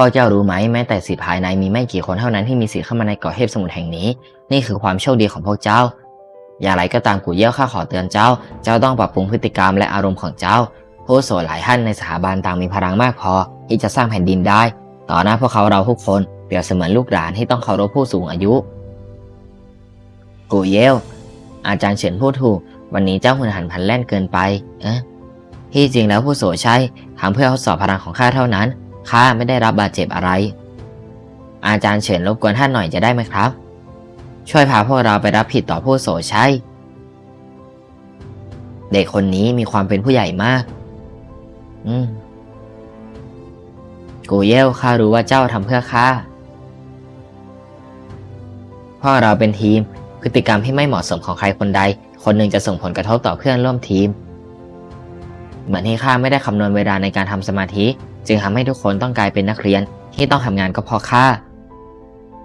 พ่อเจ้ารู้ไหมแม้แต่สิทธิภายในมีไม่กี่คนเท่านั้นที่มีสิทธิ์เข้ามาในเกาะเทพสมุทรแห่งนี้ นี่คือความโชคดีของพวกเจ้า อย่างไรก็ตามกูเยี่ยวข้าขอเตือนเจ้า เจ้าต้องปรับปรุงพฤติกรรมและอารมณ์ของเจ้า ผู้โสหลายท่านในสถาบันต่างมีพลังมากพอ ที่จะสร้างแผ่นดินได้ ต่อหน้าพวกเขาเราทุกคนเปรียบเสมือนลูกหลานที่ต้องเคารพผู้สูงอายุ กูเย่อาจารย์เฉินพูดถูก วันนี้เจ้าหุนหันพันแล่นเกินไป เอ๊ะที่จริงแล้วผู้โสใช่ทำเพื่อทดสอบพลังของข้าเท่านั้น ข้าไม่ได้รับบาดเจ็บอะไร อาจารย์เฉินรบกวนท่านหน่อยจะได้ไหมครับ ช่วยพาพวกเราไปรับผิดต่อผู้โสใช่เด็กคนนี้มีความเป็นผู้ใหญ่มาก อืม กูเย่ข้ารู้ว่าเจ้าทำเพื่อข้าพราะเราเป็นทีม พฤติกรรมที่ไม่เหมาะสมของใครคนใด คนหนึ่งจะส่งผลกระทบต่อเพื่อนร่วมทีม เหมือนที่ข้าไม่ได้คำนวณเวลาในการทำสมาธิ จึงทำให้ทุกคนต้องกลายเป็นนักเรียนที่ต้องทำงานก็พราะข้า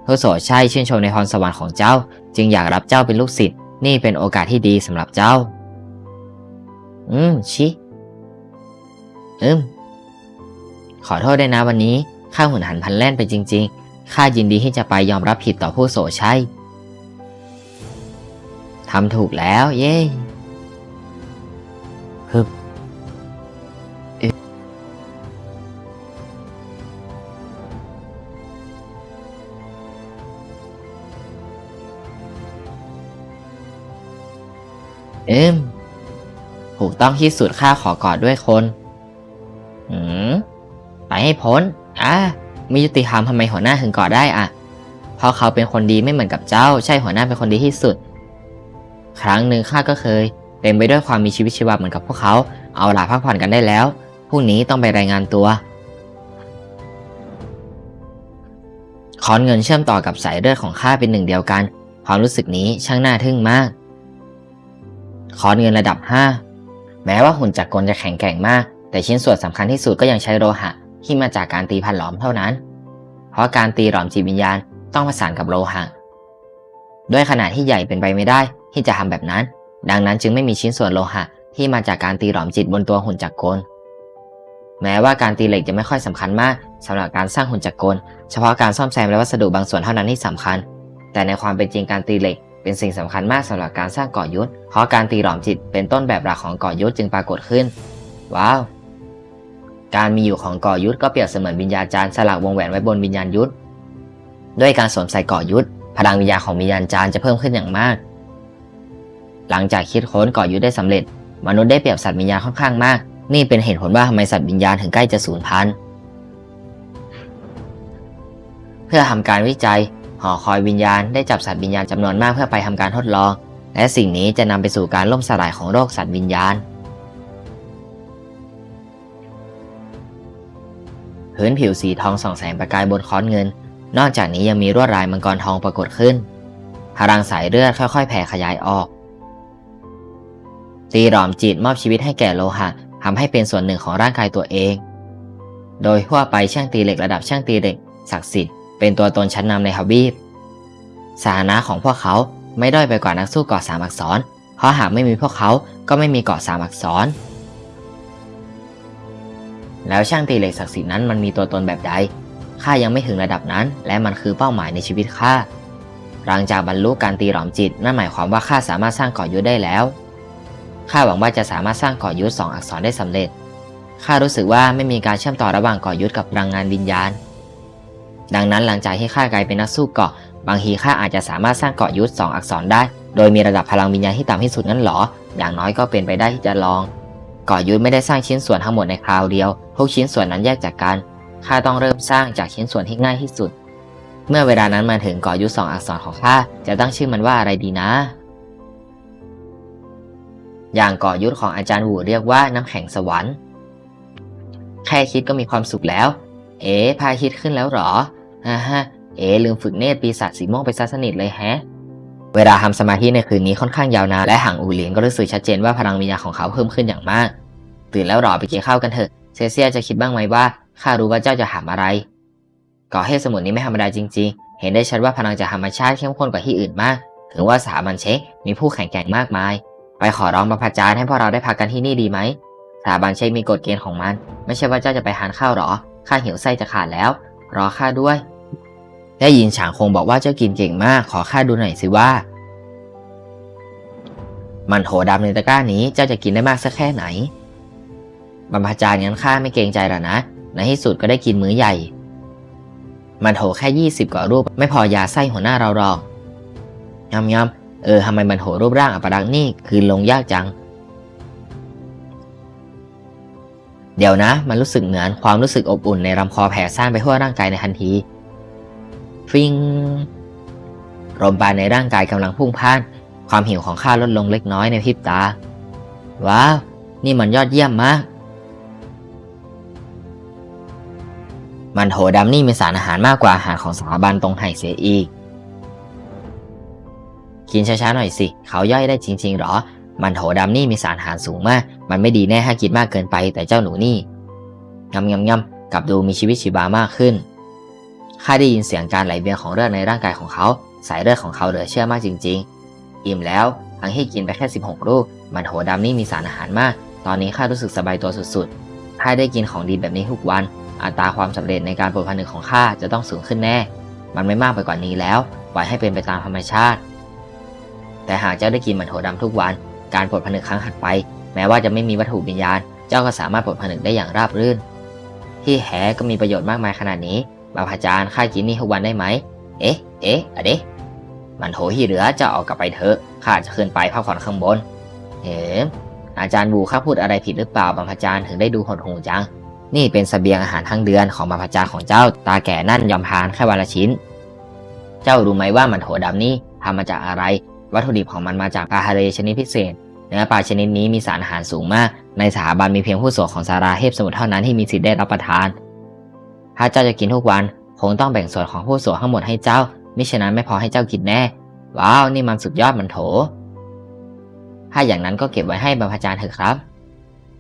ทุโสใช่ชื่นชมในพรสวรรค์ของเจ้า จึงอยากรับเจ้าเป็นลูกศิษย์นี่เป็นโอกาสที่ดีสำหรับเจ้า อืมชิอืมขอโทษด้วยนะวันนี้ข้าหุ่นหันพันแล่นไปจริง ๆ ข้ายินดีที่จะไปยอมรับผิดต่อผู้โสใช่ทำถูกแล้ว เย้ฮึบ อิมถูกต้องที่สุดข้าขอกอดด้วยคน อืม ไปให้พ้น อะมียุติธรรมทำไมหัวหน้าถึงก่อได้อะ เพราะเขาเป็นคนดีไม่เหมือนกับเจ้า ใช่หัวหน้าเป็นคนดีที่สุด ครั้งหนึ่งข้าก็เคย เต็มไปด้วยความมีชีวิตชีวาเหมือนกับพวกเขา เอาล่ะพักผ่อนกันได้แล้ว พรุ่งนี้ต้องไปรายงานตัวคอนเงินเชื่อมต่อกับสายเลือดของข้าเป็นหนึ่งเดียวกัน ความรู้สึกนี้ช่างน่าทึ่งมาก คอนเงินระดับ 5 แม้ว่าหุ่นจักรกลจะแข็งแกร่งมาก แต่ชิ้นส่วนสำคัญที่สุดก็ยังใช้โลหะที่มาจากการตีพันหลอมเท่านั้น เพราะการตีหลอมจิตวิญญาณต้องผสานกับโลหะ ด้วยขนาดที่ใหญ่เป็นไปไม่ได้ที่จะทำแบบนั้น ดังนั้นจึงไม่มีชิ้นส่วนโลหะที่มาจากการตีหลอมจิตบนตัวหุ่นจักรกล แม้ว่าการตีเหล็กจะไม่ค่อยสำคัญมากสำหรับการสร้างหุ่นจักรกล เฉพาะการซ่อมแซมและวัสดุบางส่วนเท่านั้นที่สำคัญ แต่ในความเป็นจริงการตีเหล็ก เป็นสิ่งสำคัญมากสำหรับการสร้างเกาะยุทธ เพราะการตีหลอมจิตเป็นต้นแบบหลักของเกาะยุทธจึงปรากฏขึ้น ว้าว การมีอยู่ของเกาะยุทธก็เปรียบเสมือนวิญญาจารย์สลักวงแหวนไว้บนวิญญาณยุทธ ด้วยการสวมใส่เกาะยุทธพลังวิญญาของวิญญาณจารย์จะเพิ่มขึ้นอย่างมาก หลังจากคิดค้นเกาะยุทธได้สำเร็จ มนุษย์ได้เปรียบสัตว์วิญญาค่อนข้างมาก นี่เป็นเหตุผลว่าทำไมสัตว์วิญญาณถึงใกล้จะสูญพันธุ์ เพื่อทำการวิจัย หอคอยวิญญาณได้จับสัตว์วิญญาณจำนวนมากเพื่อไปทำการทดลอง และสิ่งนี้จะนำไปสู่การล่มสลายของโรคสัตว์วิญญาณ พื้นผิวสีทองส่องแสงประกายบนค้อนเงิน นอกจากนี้ยังมีลวดลายมังกรทองปรากฏขึ้น พลังสายเลือดค่อยๆ แผ่ขยายออก ตีหลอมจิตมอบชีวิตให้แก่โลหะทำให้เป็นส่วนหนึ่งของร่างกายตัวเอง โดยทั่วไปช่างตีเหล็กระดับช่างตีเหล็กศักดิ์สิทธิ์ เป็นตัวตนชั้นนำในทวีปสถานะของพวกเขาไม่ด้อยไปกว่านักสู้เกาะสามอักษร เพราะหากไม่มีพวกเขาก็ไม่มีเกาะสามอักษร แล้วช่างตีเหล็กศักดิ์สิทธิ์นั้นมันมีตัวตนแบบใด ข้ายังไม่ถึงระดับนั้น และมันคือเป้าหมายในชีวิตข้า หลังจากบรรลุการตีหลอมจิต นั่นหมายความว่าข้าสามารถสร้างเกาะยุทธได้แล้ว ข้าหวังว่าจะสามารถสร้างเกาะยุทธสองอักษรได้สำเร็จ ข้ารู้สึกว่าไม่มีการเชื่อมต่อระหว่างเกาะยุทธกับพลังงานวิญญาณ ดังนั้นหลังจากที่ข้ากลายเป็นนักสู้เกาะ บางทีข้าอาจจะสามารถสร้างเกาะยุทธสองอักษรได้ โดยมีระดับพลังวิญญาณที่ต่ำที่สุดงั้นหรอ อย่างน้อยก็เป็นไปได้ที่จะลอง เกาะยุทธไม่ได้สร้างชิ้นส่วนทั้งหมดในคราวเดียว ทุกชิ้นส่วนนั้นแยกจากกันข้าต้องเริ่มสร้างจากชิ้นส่วนที่ง่ายที่สุด เมื่อเวลานั้นมาถึงเกาะยุทธสองอักษรของข้าจะตั้งชื่อมันว่าอะไรดีนะ อย่างเกาะยุทธของอาจารย์หูเรียกว่าน้ำแข็งสวรรค์ แค่คิดก็มีความสุขแล้ว เอ๋พาคิดขึ้นแล้วเหรอฮ่าฮะเอ๋ลืมฝึกเนตรปีศาจสีม่วงไปซะสนิทเลยแฮะ เวลาทำสมาธิในคืนนี้ค่อนข้างยาวนานและหางอูเหลียนก็รู้สึกชัดเจนว่าพลังวิญญาณของเขาเพิ่มขึ้นอย่างมาก ตื่นแล้วหรอไปกินข้าวกันเถอะ เซเซียจะคิดบ้างไหมว่าข้ารู้ว่าเจ้าจะถามอะไรกาะเฮสมุทรนี้ไม่ธรรมดาจริง ๆ เห็นได้ชัดว่าพลังจากธรรมชาติเข้มข้นกว่าที่อื่นมาก ถึงว่าสาบันเช็คมีผู้แข่งแกร่งมากมาย ไปขอร้องบรรพจารย์ให้พวกเราได้พักกันที่นี่ดีไหมสถาบันเช็คมีกฎเกณฑ์ของมัน ไม่ใช่ว่าเจ้าจะไปทานข้าวหรอ ข้าหิวไส้จะขาดแล้ว รอข้าด้วย ได้ยินฉางคงบอกว่าเจ้ากินเก่งมาก ขอข้าดูหน่อยสิว่า มันโถดำในตะกร้านี้เจ้าจะกินได้มากสักแค่ไหนบรรพจารย์งั้นข้าไม่เกรงใจหรอนะ ในที่สุดก็ได้กินมื้อใหญ่ มันโถแค่ยี่สิบกว่ารูป ไม่พอยาไส้หัวหน้าเราหรอกยำยำเออทำไมมันโถรูปร่างอัปรักษ์นี่คืนลงยากจัง เดี๋ยวนะ มันรู้สึกเหมือนความรู้สึกอบอุ่นในลำคอแผ่ซ่านไปทั่วร่างกายในทันที ฟิงลมปราณในร่างกายกำลังพุ่งพ่าน ความหิวของข้าลดลงเล็กน้อยในพริบตา ว้าว นี่มันยอดเยี่ยมมาก มันโถดำนี่มีสารอาหารมากกว่าอาหารของสถาบันตรงไห่เสียอีก กินช้าๆหน่อยสิ เขาย่อยได้จริง ๆ หรอ มันโถดำนี่มีสารอาหารสูงมาก มันไม่ดีแน่ถ้ากินมากเกินไป แต่เจ้าหนูนี่งำงำงำกลับดูมีชีวิตชีวามากขึ้น ข้าได้ยินเสียงการไหลเวียนของเลือดในร่างกายของเขา สายเลือดของเขาเหลือเชื่อมากจริง ๆ อิ่มแล้วทั้งที่กินไปแค่ 16 ลูก มันโถดำนี่มีสารอาหารมาก ตอนนี้ข้ารู้สึกสบายตัวสุดๆถ้าได้กินของดีแบบนี้ทุกวัน อัตราความสำเร็จในการปลดผนึกของข้าจะต้องสูงขึ้นแน่ มันไม่มากไปกว่านี้แล้ว ปล่อยให้เป็นไปตามธรรมชาติ แต่หากเจ้าได้กินมันโถดำทุกวัน การปลดผนึกครั้งถัดไป แม้ว่าจะไม่มีวัตถุวิญญาณ เจ้าก็สามารถปลดผนึกได้อย่างราบรื่น ที่แหก็มีประโยชน์มากมายขนาดนี้บาพาจารย์ข้ากินนี่ทุกวันได้ไหม เอ๊ะ เอ๊ะอะเดะมันโถที่เหลือจะเอากลับไปเถอะข้าจะขึ้นไปพักผ่อนข้างบน เอ๋อาจารย์บูข้าพูดอะไรผิดหรือเปล่าบาพาจารย์ถึงได้ดูหดหูจัง นี่เป็นสเสบียงอาหารทั้งเดือนของบาพาจารย์ของเจ้า ตาแก่นั่นยอมทานแค่วันละชิ้น เจ้ารู้ไหมว่ามันโถดำนี่ทำมาจากอะไร วัตถุดิบของมันมาจากปลาทะเลชนิดพิเศษ เนื้อปลาชนิดนี้มีสารอาหารสูงมาก ในสถาบันมีเพียงผู้สวของสาราเทพสมุทรเท่านั้นที่มีสิทธิ์ได้รับประทาน ถ้าเจ้าจะกินทุกวันคงต้องแบ่งส่วนของผู้สวทั้งหมดให้เจ้า มิฉะนั้นไม่พอให้เจ้ากินแน่ ว้าว นี่มันสุดยอดมันโถ ถ้าอย่างนั้นก็เก็บไว้ให้บรรพจารย์เถอะครับ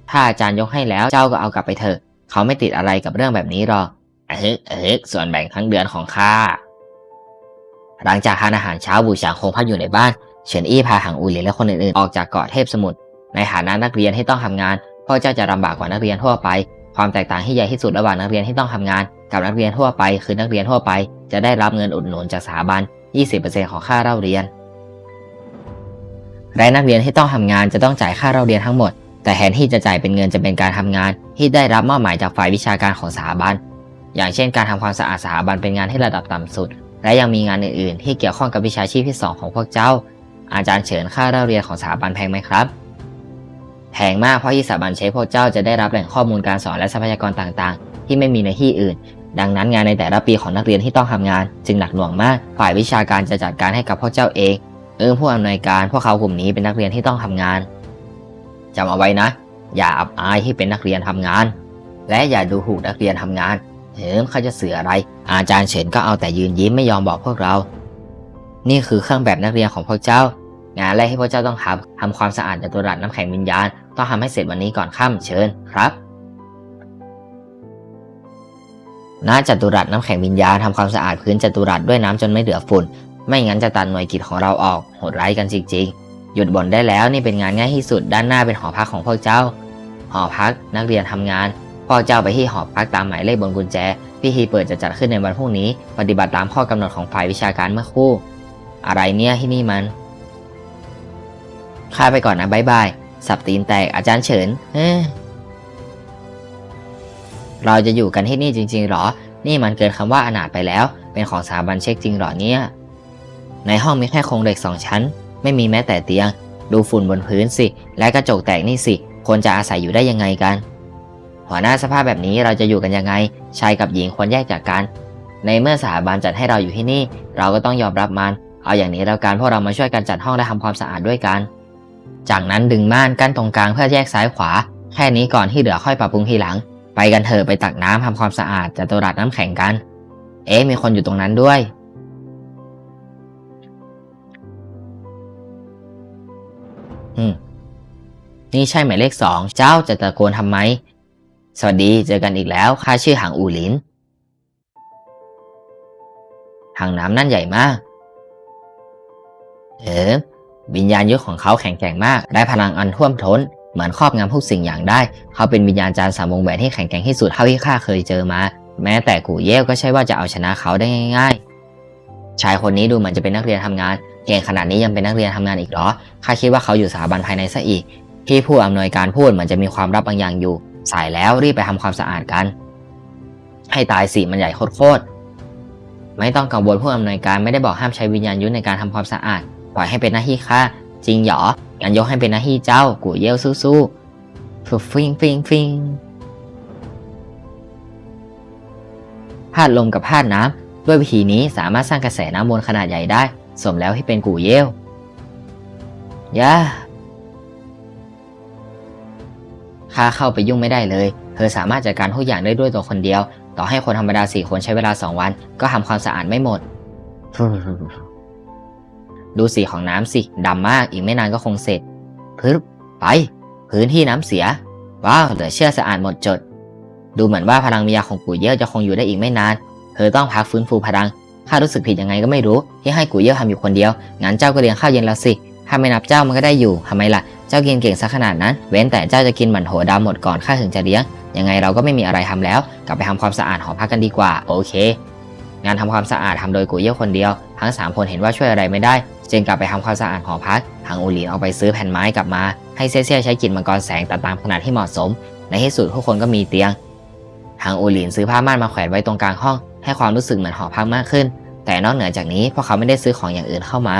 ถ้าอาจารย์ยกให้แล้วเจ้าก็เอากลับไปเถอะ เขาไม่ติดอะไรกับเรื่องแบบนี้หรอกเอ๊ะเอ๊ะส่วนแบ่งทั้งเดือนของข้า หลังจากทานอาหารเช้าบูชาคงพักอยู่ในบ้าน เฉินอี้พาหังอูหลินและคนอื่นๆ ออกจากเกาะเทพสมุทรในฐานะนักเรียนที่ต้องทำงาน พ่อเจ้าจะลำบากกว่านักเรียนทั่วไป ความแตกต่างที่ใหญ่ที่สุดระหว่างนักเรียนที่ต้องทำงาน กับนักเรียนทั่วไปคือนักเรียนทั่วไป จะได้รับเงินอุดหนุนจากสถาบัน 20%ของค่าเล่าเรียน และนักเรียนที่ต้องทำงานจะต้องจ่ายค่าเล่าเรียนทั้งหมด แต่แทนที่จะจ่ายเป็นเงินจะเป็นการทำงาน ที่ได้รับมอบหมายจากฝ่ายวิชาการของสถาบัน อย่างเช่น การทำความสะอาดสถาบันเป็นงานที่ระดับต่ำสุด และยังมีงานอื่นๆ ที่เกี่ยวข้องกับวิชาชีพที่สองของพวกเจ้า อาจารย์เฉินค่าเล่าเรียนของสถาบันแพงไหมครับ แพงมากเพราะที่สถาบันเชฟพวกเจ้าจะได้รับแหล่งข้อมูลการสอนและทรัพยากรต่างๆ ที่ไม่มีในที่อื่น ดังนั้นงานในแต่ละปีของนักเรียนที่ต้องทำงาน จึงหนักหน่วงมาก ฝ่ายวิชาการจะจัดการให้กับพวกเจ้าเอง เอิงผู้อำนวยการพวกเขากลุ่มนี้เป็นนักเรียนที่ต้องทำงานจำเอาไว้นะ อย่าอับอายที่เป็นนักเรียนทำงาน และอย่าดูถูกนักเรียนทำงาน เหิมเขาจะเสืออะไร อาจารย์เฉินก็เอาแต่ยืนยิ้มไม่ยอมบอกพวกเรา นี่คือเครื่องแบบนักเรียนของพวกเจ้า งานแรกที่พวกเจ้าต้องทำทำความสะอาดจัตุรัสน้ำแข็งวิญญาณ ต้องทำให้เสร็จวันนี้ก่อนค่ำเชิญครับณจัตุรัสน้ำแข็งวิญญาณทำความสะอาดพื้นจัตุรัสด้วยน้ำจนไม่เหลือฝุ่น ไม่งั้นจะตัดหน่วยกิจของเราออกโหดร้ายกันจริงๆ หยุดบ่นได้แล้วนี่เป็นงานง่ายที่สุดด้านหน้าเป็นหอพักของพวกเจ้า หอพักนักเรียนทำงาน พวกเจ้าไปที่หอพักตามหมายเลขบนกุญแจ พิธีเปิดจะจัดขึ้นในวันพรุ่งนี้ ปฏิบัติตามข้อกำหนดของฝ่ายวิชาการเมื่อคู่ อะไรเนี่ยที่นี่มันข้าไปก่อนนะบายบาย สับตีนแตกอาจารย์เฉินเฮ้เราจะอยู่กันที่นี่จริง ๆหรอ นี่มันเกินคำว่าอนาถไปแล้ว เป็นของสถาบันเช็คจริงหรอเนี่ย ในห้องมีแค่โครงเหล็กสองชั้น ไม่มีแม้แต่เตียง ดูฝุ่นบนพื้นสิ และกระจกแตกนี่สิ คนจะอาศัยอยู่ได้ยังไงกัน หัวหน้าสภาพแบบนี้เราจะอยู่กันยังไงชายกับหญิงควรแยกจากกัน ในเมื่อสถาบันจัดให้เราอยู่ที่นี่ เราก็ต้องยอมรับมัน เอาอย่างนี้แล้วกันพวกเรามาช่วยกันจัดห้องและทำความสะอาดด้วยกัน จากนั้นดึงม่านกั้นตรงกลางเพื่อแยกซ้ายขวา แค่นี้ก่อนที่เหลือค่อยปรับปรุงทีหลัง ไปกันเถอะไปตักน้ำทำความสะอาดจัตุรัสน้ำแข็งกัน เอ๊ะมีคนอยู่ตรงนั้นด้วยอืมนี่ใช่หมายเลขสองเจ้าจะตะโกนทำไม สวัสดี เจอกันอีกแล้ว ข้าชื่อหางอูหลิน หางน้ำนั่นใหญ่มาก เอ๋วิญญาณยุทธของเขาแข็งแกร่งมาก ได้พลังอันท่วมท้น เหมือนครอบงำทุกสิ่งอย่างได้ เขาเป็นวิญญาณจารสามวงแหวนที่แข็งแกร่งที่สุดเท่าที่ข้าเคยเจอมา แม้แต่กูเย่ก็ใช่ว่าจะเอาชนะเขาได้ง่าย ๆ ชายคนนี้ดูเหมือนจะเป็นนักเรียนทำงาน เก่งขนาดนี้ยังเป็นนักเรียนทำงานอีกเหรอ ข้าคิดว่าเขาอยู่สถาบันภายในซะอีกพี่ผู้อำนวยการพูดเหมือนจะมีความลับบางอย่างอยู่ สายแล้วรีบไปทำความสะอาดกัน ให้ตายสิมันใหญ่โคตรๆไม่ต้องกังวลผู้อำนวยการไม่ได้บอกห้ามใช้วิญญาณยุทธในการทำความสะอาด ปล่อยให้เป็นหน้าที่ข้าจริงเหรองั้นยกให้เป็นหน้าที่เจ้ากูเย่ยวสู้ๆฟิฟิงฟิงฟิงพาดลมกับพาดน้ำด้วยวิธีนี้สามารถสร้างกระแสน้ำวนขนาดใหญ่ได้ สมแล้วที่เป็นกูเย่วย่า ข้าเข้าไปยุ่งไม่ได้เลย เธอสามารถจัดการทุกอย่างได้ด้วยตัวคนเดียว ต่อให้คนธรรมดาสี่คนใช้เวลาสองวัน ก็ทำความสะอาดไม่หมด ดูสีของน้ำสิดำมากอีกไม่นานก็คงเสร็จพึบไป พื้นที่น้ำเสีย ว้าวเหลือเชื่อสะอาดหมดจด ดูเหมือนว่าพลังวิญญาของกูเย่ยวจะคงอยู่ได้อีกไม่นาน เธอต้องพักฟื้นฟูพลังข้ารู้สึกผิดยังไงก็ไม่รู้ที่ให้กูเย่ยวทำอยู่คนเดียวงั้นเจ้าก็เลี้ยงข้าวเย็นแล้วสิ ถ้าไม่นับเจ้ามันก็ได้อยู่ทำไมล่ะ เจ้ากินเก่งซะขนาดนั้น เว้นแต่เจ้าจะกินหมันโถดำหมดก่อนข้าถึงจะเลี้ยง ยังไงเราก็ไม่มีอะไรทำแล้ว กลับไปทำความสะอาดหอพักกันดีกว่า โอเค งานทำความสะอาดทำโดยกูเย่ยวคนเดียว ทั้งสามคนเห็นว่าช่วยอะไรไม่ได้ จึงกลับไปทำความสะอาดหอพัก ทางอูหลินเอาไปซื้อแผ่นไม้กลับมา ให้เซี่ยเซ่ใช้กินมังกรแสงตัดตามขนาดที่เหมาะสม ในที่สุดทุกคนก็มีเตียง ทางอูหลินซื้อผ้าม่านมาแขวนไว้ตรงกลางห้อง ให้ความรู้สึกเหมือนหอพักมากขึ้น แต่นอกเหนือจากนี้พวกเขาไม่ได้ซื้อของอย่างอื่นเข้ามา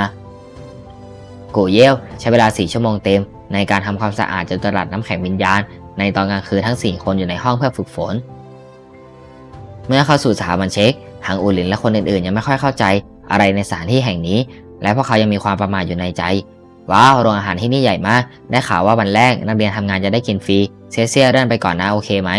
โกเย่ยวใช้เวลา 4 ชั่วโมงเต็ม ในการทำความสะอาดจนตลาดน้ำแข็งวิญญาณ ในตอนกลางคืนทั้ง 4 คนอยู่ในห้องเพื่อฝึกฝน เมื่อเข้าสู่สถาบันเช็คทางอูหลินและคนอื่นๆ ยังไม่ค่อยเข้าใจอะไรในสถานที่แห่งนี้ และพวกเขายังมีความประมาทอยู่ในใจ ว้าวโรงอาหารที่นี่ใหญ่มาก ได้ข่าวว่าวันแรกนักเรียนทำงานจะได้กินฟรีเซียเซียเดินไปก่อนนะโอเคไหม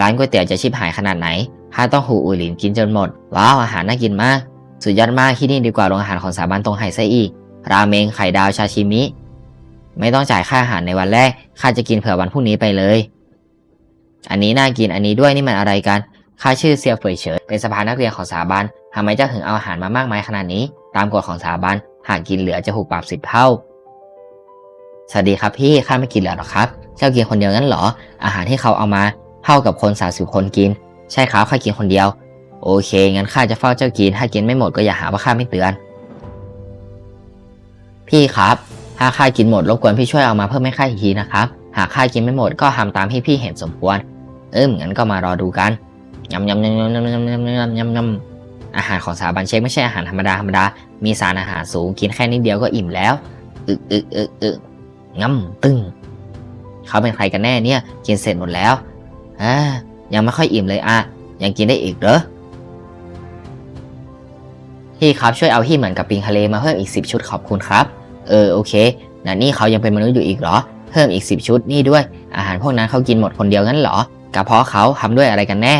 ร้านก๋วยเตี๋ยวจะชิบหายขนาดไหนข้าต้องหูอูหลินกินจนหมด ว้าวอาหารน่ากินมาก สุดยอดมากที่นี่ดีกว่าโรงอาหารของสถาบันตรงไห่ไซอีก ราเมงไข่ดาวชาชิมิ ไม่ต้องจ่ายค่าอาหารในวันแรกข้าจะกินเผื่อวันพรุ่งนี้ไปเลย อันนี้น่ากินอันนี้ด้วยนี่มันอะไรกันข้าชื่อเซียเฟยเฉินเป็นสภานักเรียนของสถาบันทำไมเจ้าถึงเอาอาหารมามากมายขนาดนี้ ตามกฎของสถาบันหากกินเหลือจะถูกปรับสิบเท่าสวัสดีครับพี่ข้าไม่กินเหลือหรอกครับ เจ้ากินคนเดียวงั้นเหรอ อาหารที่เขาเอามาเท่ากับคนสาสิบคนกิน ใช่ครับข้ากินคนเดียว โอเคงั้นข้าจะเฝ้าเจ้ากินถ้ากินไม่หมดก็อย่าหาว่าข้าไม่เตือน พี่ครับถ้าข้ากินหมดรบกวนพี่ช่วยเอามาเพิ่มให้ข้าอีกทีนะครับ หากข้ากินไม่หมดก็ทำตามที่พี่เห็นสมควร เอิ่มงั้นก็มารอดูกันยำยำยำยำยำยำยำยำยำยำอาหารของสถาบันเช็คไม่ใช่อาหารธรรมดาธรรมดา มีสารอาหารสูงกินแค่นิดเดียวก็อิ่มแล้วอึอึอึอึกงำตึงเขาเป็นใครกันแน่เนี่ย กินเสร็จหมดแล้วอ่ายังไม่ค่อยอิ่มเลยอะยังกินได้อีกเหรอ พี่ครับช่วยเอาที่เหมือนกับปิงทะเลมาเพิ่มอีก 10 ชุดขอบคุณครับ เออโอเคแต่นี่เขายังเป็นมนุษย์อยู่อีกเหรอ เพิ่มอีก 10 ชุดนี่ด้วย อาหารพวกนั้นเขากินหมดคนเดียวงั้นเหรอกระเพาะเขาทำด้วยอะไรกันแน่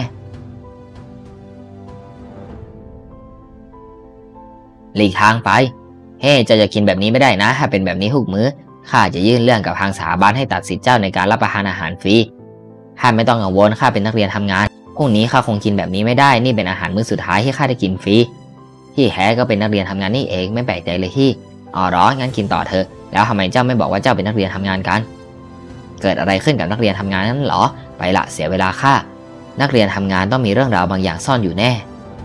หลีกทางไป เฮ้จ้าจะกินแบบนี้ไม่ได้นะ ถ้าเป็นแบบนี้ทุกมื้อข้าจะยื่นเรื่องกับทางสถาบันให้ตัดสิทธิ์เจ้าในการรับประทานอาหารฟรีข้าไม่ต้องกังวลข้าเป็นนักเรียนทำงานพรุ่งนี้ข้าคงกินแบบนี้ไม่ได้ นี่เป็นอาหารมื้อสุดท้ายที่ข้าได้กินฟรี ที่แท้ก็เป็นนักเรียนทำงานนี่เองไม่แปลกใจเลยที่อ๋อหรองั้นกินต่อเถอะแล้วทำไมเจ้าไม่บอกว่าเจ้าเป็นนักเรียนทำงานกัน เกิดอะไรขึ้นกับนักเรียนทำงานนั้นหรอ ไปละเสียเวลาข้านักเรียนทำงานต้องมีเรื่องราวบางอย่างซ่อนอยู่แน่